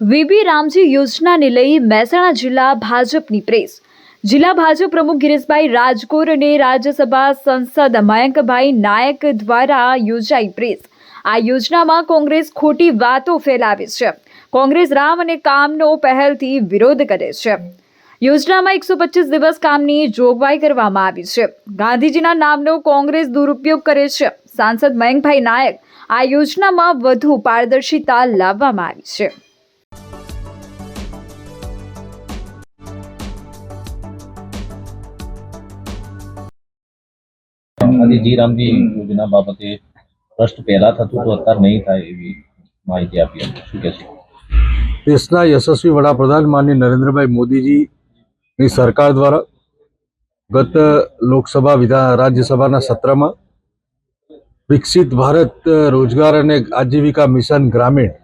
VB Ramji યોજનાને લઈ મહેસાણા જિલ્લા ભાજપની પ્રેસ. જિલ્લા ભાજપ પ્રમુખ ગિરીશભાઈ રાજકોર અને રાજ્યસભા સંસદ મયંકભાઈ નાયક દ્વારા યોજાઈ પ્રેસ. આ યોજનામાં કોંગ્રેસ ખોટી વાતો ફેલાવે છે. કોંગ્રેસ રામ અને કામનો પહેલથી વિરોધ કરે છે. યોજનામાં એકસો પચીસ દિવસ કામની જોગવાઈ કરવામાં આવી છે. ગાંધીજીના નામનો કોંગ્રેસ દુરુપયોગ કરે છે. સાંસદ મયંકભાઈ નાયક આ યોજનામાં વધુ પારદર્શિતા લાવવામાં આવી છે. આજે જી રામજી યોજના બાબતે ટ્રસ્ટ પહેલા થતું તો અત્યારે નહીં થાય એવી માહિતી આપી અમને. શું કે છે? દેશના યશસ્વી વડાપ્રધાન માનનીય નરેન્દ્રભાઈ મોદીજીની સરકાર દ્વારા ગત લોકસભા વિધાન રાજ્યસભાના સત્રમાં વિકસિત ભારત રોજગાર અને આજીવિકા મિશન ગ્રામીણ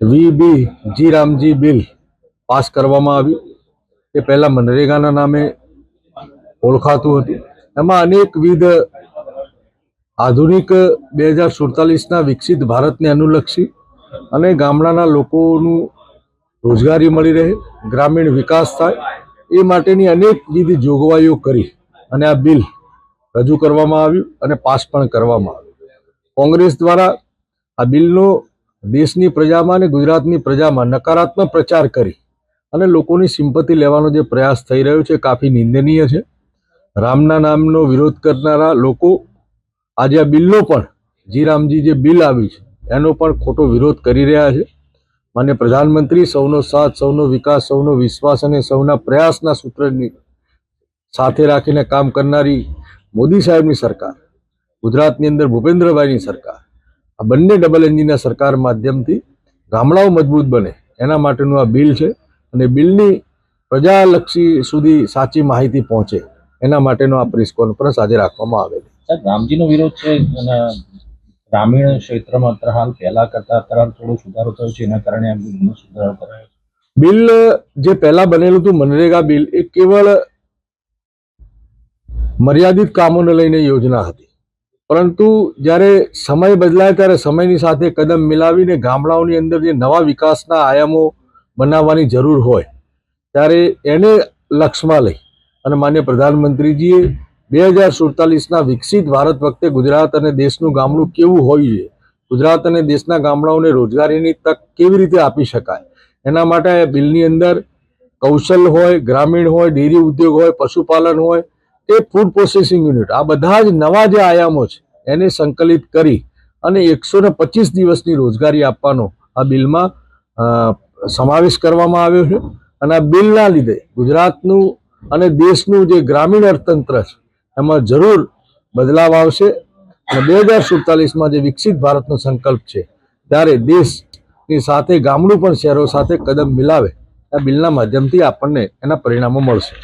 VB G Ramji bill pass કરવામાં આવ્યું. તે પહેલાં મનરેગાના નામે ઓળખાતું હતું. એમાં અનેકવિધ આધુનિક બે હજાર સુડતાલીસના વિકસિત ભારતને અનુલક્ષી અને ગામડાના લોકોનું રોજગારી મળી રહે, ગ્રામીણ વિકાસ થાય, એ માટેની અનેકવિધ જોગવાઈઓ કરી અને આ બિલ રજૂ કરવામાં આવ્યું અને પાસ પણ કરવામાં આવ્યું. કોંગ્રેસ દ્વારા આ બિલનો દેશની પ્રજામાં અને ગુજરાતની પ્રજામાં નકારાત્મક પ્રચાર કરી અને લોકોની સિમ્પતિ લેવાનો જે પ્રયાસ થઈ રહ્યો છે કાફી નિંદનીય છે. રામના નામનો વિરોધ કરનારા લોકો આજે આ બિલનો પણ જી રામજી જે બિલ આવ્યું છે, એનો પણ ખોટો વિરોધ કરી રહ્યા છે. માન્ય પ્રધાનમંત્રી સૌનો સાથ, સૌનો વિકાસ, સૌનો વિશ્વાસ અને સૌના પ્રયાસના સૂત્રની સાથે રાખીને કામ કરનારી મોદી સાહેબની સરકાર, ગુજરાતની અંદર ભૂપેન્દ્રભાઈની સરકાર, આ બંને ડબલ એન્જિનના સરકાર માધ્યમથી ગામડાઓ મજબૂત બને, એના માટેનું આ બિલ છે અને બિલની પ્રજાલક્ષી સુધી સાચી માહિતી પહોંચે. એના માટેનો આ પ્રેસ કોન્ફરન્સ આજે રાખવામાં આવેલી. સાહેબ રામજીનો વિરોધ છે અને ગ્રામીણ ક્ષેત્રમાં અત્યારે હાલ પહેલા કરતા અત્યારે થોડો સુધારો થયો છે એના કારણે આ બિલનો સુધારો કરાયો બિલ જે પહેલા બનેલું હતું મનરેગા બિલ એ કેવળ મર્યાદિત કામોને લઈને યોજના હતી. પરંતુ જ્યારે સમય બદલાય ત્યારે સમયની સાથે કદમ મિલાવીને ગામડાઓની અંદર જે નવા વિકાસના આયામો બનાવવાની જરૂર હોય ત્યારે એને લક્ષમાં લઈ અને માન્ય પ્રધાનમંત્રીજીએ બે હજાર સુડતાલીસના વિકસિત ભારત વખતે ગુજરાત અને દેશનું ગામડું કેવું હોય છે ગુજરાત અને દેશના ગામડાઓને રોજગારીની તક કેવી રીતે આપી શકાય? એના માટે બિલની અંદર કૌશલ હોય, ગ્રામીણ હોય, ડેરી ઉદ્યોગ હોય, પશુપાલન હોય કે ફૂડ પ્રોસેસિંગ યુનિટ આ બધા જ નવા જે આયામો છે, એને સંકલિત કરી અને એકસો ને પચીસ દિવસની રોજગારી આપવાનો આ બિલમાં સમાવેશ કરવામાં આવ્યો છે. અને આ બિલના લીધે ગુજરાતનું અને દેશનું જે ગ્રામીણ અર્થતંત્ર છે, એમાં જરૂર બદલાવ આવશે. અને બે હજાર સુડતાલીસમાં જે વિકસિત ભારતનો સંકલ્પ છે, ત્યારે દેશની સાથે ગામડું પણ શહેરો સાથે કદમ મિલાવે, આ બિલના માધ્યમથી આપણને એના પરિણામો મળશે.